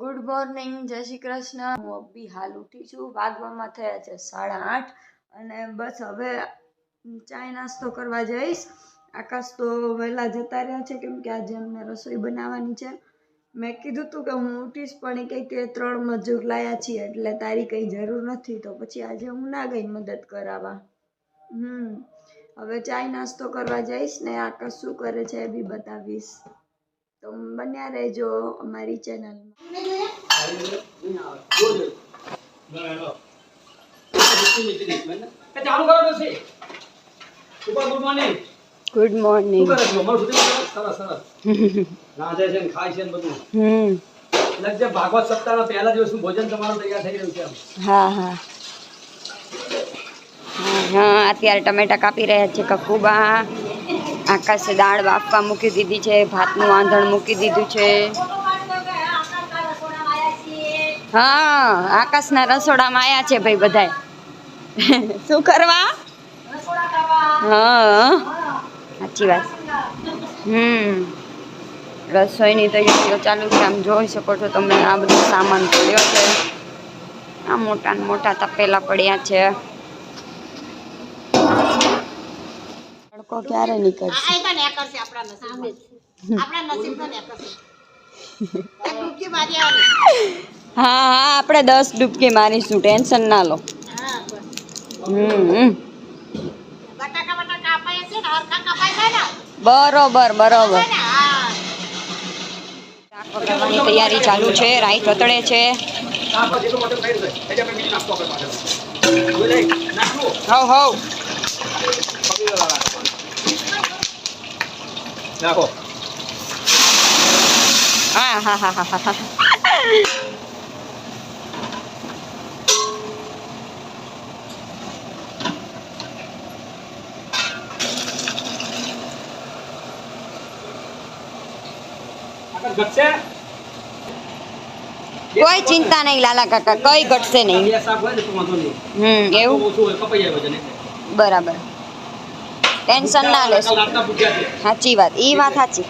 Good morning, જય શ્રી કૃષ્ણ. હું અભી હાલ ઉઠી છું, વાગવામાં થયા છે સાડા આઠ અને બસ હવે ચાય નાસ્તો કરવા જઈશ. આકાશ તો વહેલા જતા રહ્યા છે, કેમ કે આજે અમને રસોઈ બનાવવાની છે. મેં કીધું હતું કે હું ઉઠીશ, પણ એ કંઈ કે ત્રણ મજૂર લાયા છીએ, એટલે તારી કંઈ જરૂર નથી, તો પછી આજે હું ના ગઈ મદદ કરાવવા. હમ, હવે ચાય નાસ્તો કરવા જઈશ ને આકાશ શું કરે છે એ બી બતાવીશ. તો બન્યા રહેજો અમારી ઉપર ગુડ મોર્નિંગ ગુડ મોર્નિંગ શું કરે છે? અમારું shooting કરે? સરસ સરસ. રાંધે છે ને ખાય છે ને બધું. હમ. લગભગ ભાગવત સપ્તાહના પહેલા દિવસનું ભોજન તમારું તૈયાર થઈ રહ્યું છે હા હા. હા હા અત્યારે ટમેટા કાપી રહ્યા છે કકુબા. આકાશે દાળ બાફવા મૂકી દીધી છે, ભાતનું વાંધણ મૂકી દીધું છે. હા, આકાશના રસોડામાં આવ્યા છે ભાઈ બધાય. શું કરવા? હા, સાચી વાત. હમ, રસોઈની તૈયારીઓ ચાલુ છે. આમ જોઈ શકો છો તમે આ બધો સામાન પડ્યો છે. આ મોટા મોટા તપેલા પડ્યા છે તડકો ક્યારે નીકળશે આ તો નેકળશે આપણા નસીબમાં. આપણા નસીબમાં નેકળશે. એક ડૂબકી મારી આવે. હા હા આપણે દસ ડૂબકી મારીશું. ટેન્શન ના લો. હા, હમ બરોબર બરોબર. તૈયારી ચાલુ છે. રાઈટ તતડે છે. હવ બસ એટલું મોટું થઈ રહ્યું છે. એટલે આપણે બીજું નાસ્તો આપણે પાછળ. જોઈ લઈ. નાખવું. હવ હવ પકડી લો લાલા. નાખો હા હા હા હા હા આગળ ઘટશે કોઈ ચિંતા નહીં લાલા કાકા કઈ ઘટશે નહીં. બે શાક હોય ને તો વાંધો નહીં. હમ એવું? ઓછું હોય કપાઈ જાય વજન એટલે. બરાબર. ટેન્શન ના લેશો સાચી વાત. એ વાત સાચી.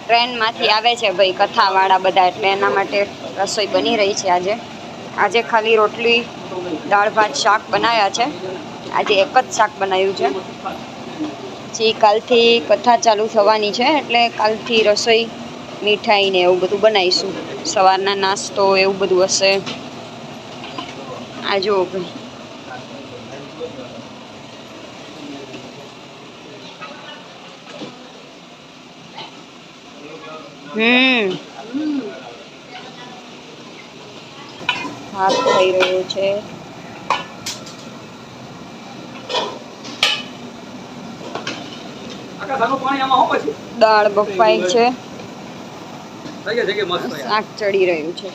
ટ્રેનમાંથી આવે છે ભાઈ કથાવાળા બધા એટલે એના માટે રસોઈ બની રહી છે આજે. આજે ખાલી રોટલી, દાળ, ભાત, શાક બનાવ્યા છે. આજે એક જ શાક બનાવ્યું છે. પછી કાલથી કથા ચાલુ થવાની છે એટલે કાલથી રસોઈ, મીઠાઈ ને એવું બધું બનાવીશું. સવારના નાસ્તો એવું બધું હશે. આ જુઓ ભાઈ. હમ. ભાત થઈ રહ્યો છે. આખા સાનું પાણી આમાં હો પછી? દાળ બફાઈ છે. શાક ચડી રહ્યું છે.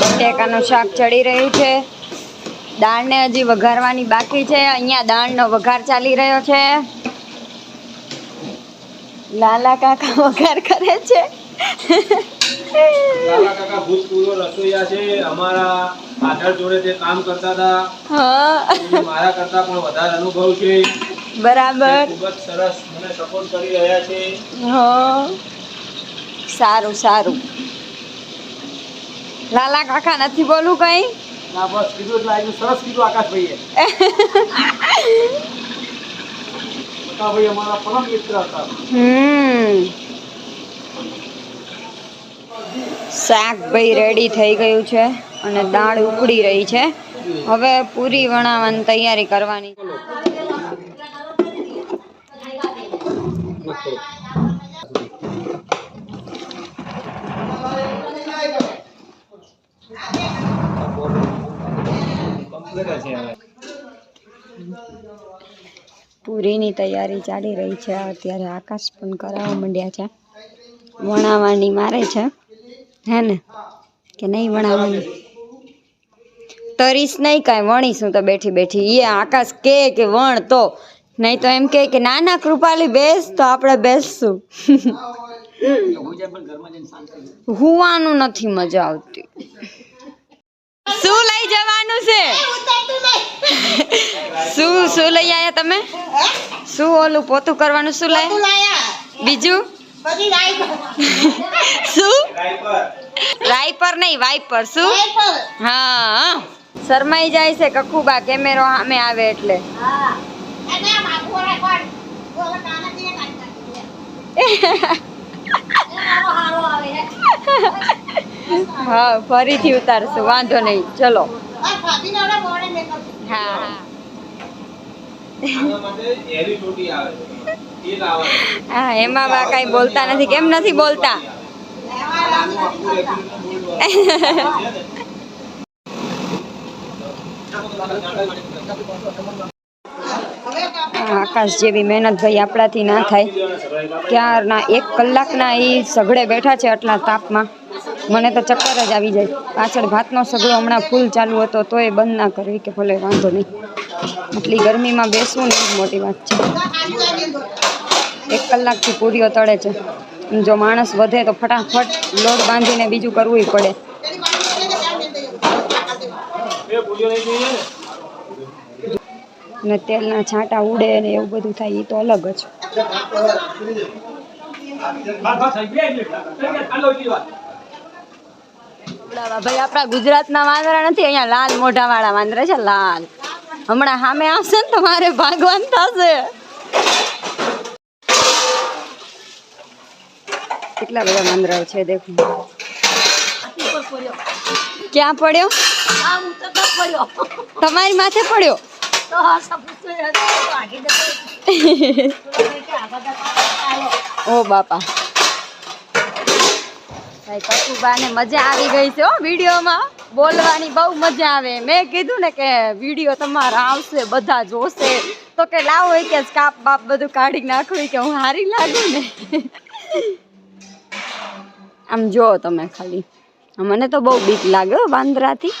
બટેકાનું શાક ચડી રહ્યું છે. દાળને હજી વઘારવાની બાકી છે. અહીંયા દાળનો વઘાર ચાલી રહ્યો છે. લાલા કાકા વઘાર કરે છે. લાલા કાકા ભૂતપૂર્વ રસોઈયા છે. અમારા પાછળ જોડે તે કામ કરતા હતા હા. મારા કરતા પણ વધારે અનુભવ છે. બરાબર. ખૂબ જ સરસ મને સપોર્ટ કરી રહ્યા છે. હા. સારું સારું. લાલા કાકા નથી બોલું કઈ? ના બસ કીધું એટલે સરસ કીધું આકાશભાઈએ. કાકાભાઈ અમારા પરમ મિત્ર હતા. હમ. શાક ભાઈ રેડી થઈ ગયું છે અને દાળ ઉકળી રહી છે. હવે પૂરી વણાવવાની તૈયારી કરવાની. પૂરીની તૈયારી ચાલી રહી છે. અત્યારે આકાશ પણ કરાવવા માંડ્યા છે. વણાવવાની મારે છે. હે ને? કે નહીં વણાવાની તરીશ નહીં કાંઈ વણીશું તો બેઠી બેઠી. એ આકાશ કે કે વણ તો. નહીં તો એમ કે કે ના ના કૃપાલી બેસ તો આપણે બેસશું. હુવાનું નથી મજા આવતી. શું લઈ જવાનું છે? શું શું લઈ આયા તમે? શું ઓલું પોતું કરવાનું શું લાયા? બીજું? શું? રાઈપર નહીં વાઈપર શું? હા શરમાઈ જાય છે કકુબા કેમેરો સામે આવે એટલે. હા. ફરીથી ઉતારશું વાંધો નહીં. ચલો. હા હા. હા એમાં બા કઈ બોલતા નથી. કેમ નથી બોલતા? આકાશ જેવી મહેનત ભાઈ આપણાથી ના થાય. ત્યારના એક કલાકના એ સઘળે બેઠા છે આટલા તાપમાં. મને તો ચક્કર જ આવી જાય પાછળ ભાતનો સગડો હમણાં ફૂલ ચાલુ હતો તોય બંધ ના કરવી કે ભલે વાંધો નહીં આટલી ગરમીમાં બેસવું ને મોટી વાત છે એક કલાકથી પૂરીઓ તળે છે જો માણસ વધે તો ફટાફટ લોડ બાંધીને બીજું કરવું પડે અને તેલના છાંટા ઉડે ને એવું બધું થાય એ તો અલગ જ ભાઈ આપણા ગુજરાતના વાંદરા નથી અહીંયા લાલ મોઢા વાળા વાંદરા છે લાલ. હમણાં સામે આવશે ને તો ભાગવાન થશે. કેટલા બધા વાંદરાઓ છે દેખો. ક્યાં પડ્યો? તમારી માથે પડ્યો? ઓ બાપા. ભાઈ કટુબાને મજા આવી ગઈ છે હો વિડીયોમાં. બોલવાની બહુ મજા આવે. મેં કીધું ને કે વીડિયો તમારા આવશે, બધા જોશે. તો કે લાવો કે કાપ બાપ બધું કાઢી નાખવી કે હું હારી લાગુ ને. આમ જો તમે ખાલી. મને તો બહુ બીક લાગે વાંદરાથી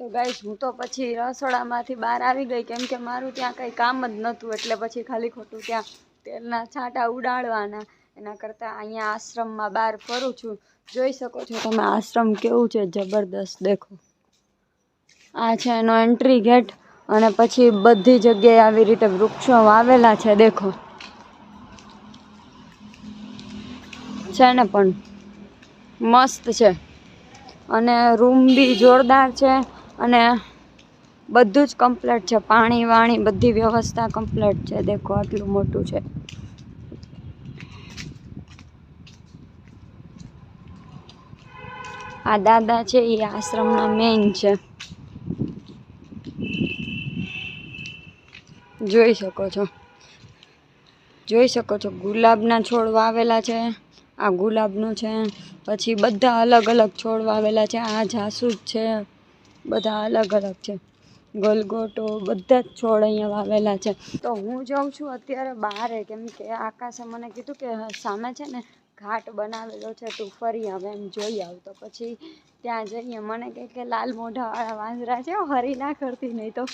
તો ગાઈશ હું તો પછી રસોડામાંથી બહાર આવી ગઈ કેમ કે મારું ત્યાં કંઈ કામ જ નહોતું, એટલે પછી ખાલી ખોટું ત્યાં તેલના છાંટા ઉડાડવાના. એના કરતાં અહીંયા આશ્રમમાં બહાર ફરું છું. જોઈ શકો છો તમે આશ્રમ કેવું છે? જબરદસ્ત દેખો. આ છે એનો એન્ટ્રી ગેટ અને પછી બધી જગ્યાએ આવી રીતે વૃક્ષો વાવેલા છે, દેખો. છે ને પણ મસ્ત છે. અને રૂમ બી જોરદાર છે અને બધું જ કમ્પ્લેટ છે. પાણી, વાણી, બધી વ્યવસ્થા કમ્પ્લેટ છે. દેખો આટલું મોટું છે. આ દાદા છે, એ આશ્રમના મેઇન છે. જોઈ શકો છો. જોઈ શકો છો, ગુલાબના છોડ વાવેલા છે. આ ગુલાબનું છે. પછી બધા અલગ અલગ છોડ વાવેલા છે. આ જાસૂદ છે. બધા અલગ અલગ છે. ગલગોટો, બધા જ છોડ અહીંયા વાવેલા છે. તો હું જાઉં છું અત્યારે બહારે, કેમ કે આકાશે મને કીધું કે સામે છે ને ઘાટ બનાવેલો છે, તું ફરી હવે એમ જોઈ આવ. તો પછી ત્યાં જઈએ. મને કહે કે લાલ મોઢાવાળા વાંદરા છે હરી ના કરતી નહીં તો.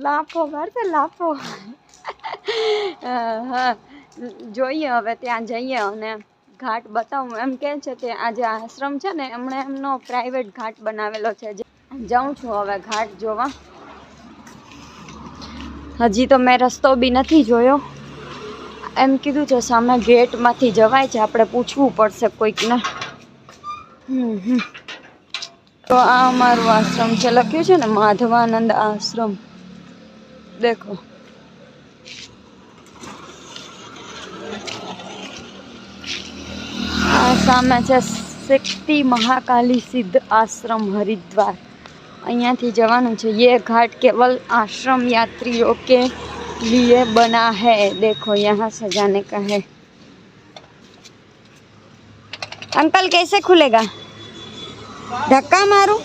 લાફો મારશે લાફો. હા. જોઈએ હવે ત્યાં જઈએ અને ઘાટ બતાવું. એમ કે છે કે આ જે આશ્રમ છે ને, એમણે એમનો પ્રાઇવેટ ઘાટ બનાવેલો છે જાઉં છું હવે ઘાટ જોવા. હજી તો મેં રસ્તો બી નથી જોયો. એમ કીધું છે સામે ગેટમાંથી જવાય છે, આપણે પૂછવું પડશે કોઈકને. તો આ અમારું આશ્રમ છે, લખ્યું છે ને, માધવાનંદ આશ્રમ. દેખો. આ સામે છે શક્તિ મહાકાલી સિદ્ધ આશ્રમ હરિદ્વાર. અહીંયાથી જવાનું છે ये घाट केवल आश्रम यात्रियों के लिए बना है देखो यहाँ से जाने का है अंकल कैसे खुलेगा धक्का मारूं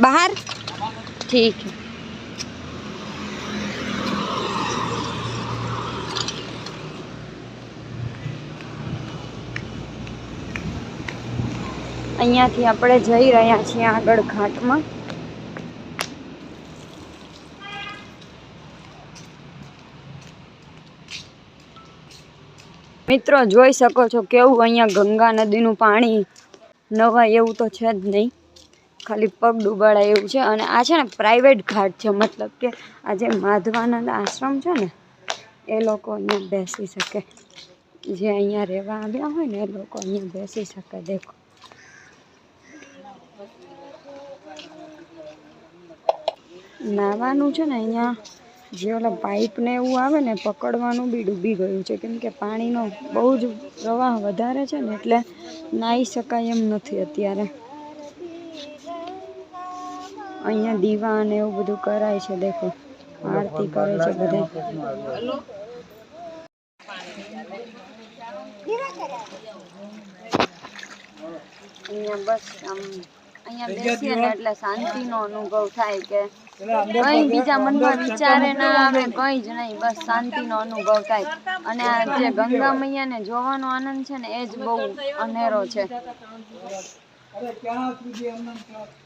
बाहर ठीक है અહીંયાથી આપણે જઈ રહ્યા છીએ આગળ ઘાટમાં મિત્રો, જોઈ શકો છો કેવું અહીંયા ગંગા નદીનું પાણી નવાય એવું તો છે જ નહીં. ખાલી પગ ડૂબાડાય એવું છે. અને આ છે ને પ્રાઇવેટ ઘાટ છે. મતલબ કે આ જે માધવાનંદ આશ્રમ છે ને, એ લોકો અહીંયા બેસી શકે. જે અહીંયા રહેવા આવ્યા હોય ને, એ લોકો અહીંયા બેસી શકે. દેખો. નાવાનું છે ને અહીંયા. જે ઓલા પાઇપને એવું આવે ને પકડવાનું બી ડૂબી ગયું છે. કેમ કે પાણીનો બહુ જ પ્રવાહ વધારે છે ને એટલે નાહી શકાય એમ નથી અત્યારે. અહીંયા દીવા અને એવું બધું કરાય છે, દેખો. આરતી કરે છે બધા. અહીંયા બસ આમ, અહીંયા બેસીએ ને એટલે શાંતિનો અનુભવ થાય કે કંઈ બીજા મનમાં વિચારે ના આવે કંઈ જ નહીં બસ શાંતિનો અનુભવ થાય. અને આ જે ગંગા મૈયાને જોવાનો આનંદ છે ને એ જ બહુ અનેરો છે.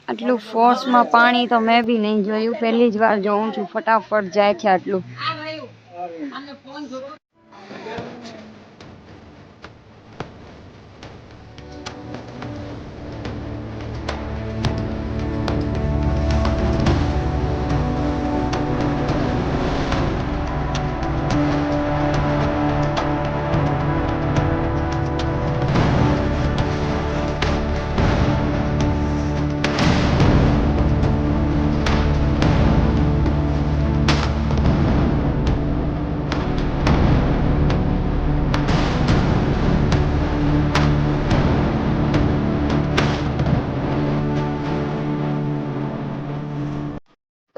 આટલું ફોર્સમાં પાણી તો મેં બી નહીં જોયું. પહેલી જ વાર જોઉં છું ફટાફટ જાય છે આટલું.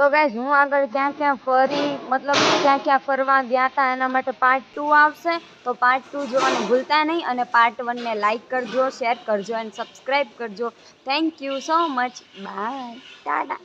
તો ગાઈઝ હું આગળ ક્યાં ક્યાં ફરી, મતલબ ક્યાં ક્યાં ફરવા ગયા હતા એના માટે પાર્ટ ટુ આવશે. તો પાર્ટ ટુ જોવાનું ભૂલતા નહીં અને પાર્ટ વનને લાઇક કરજો શેર કરજો અને સબસ્ક્રાઈબ કરજો. Thank you so much bye tata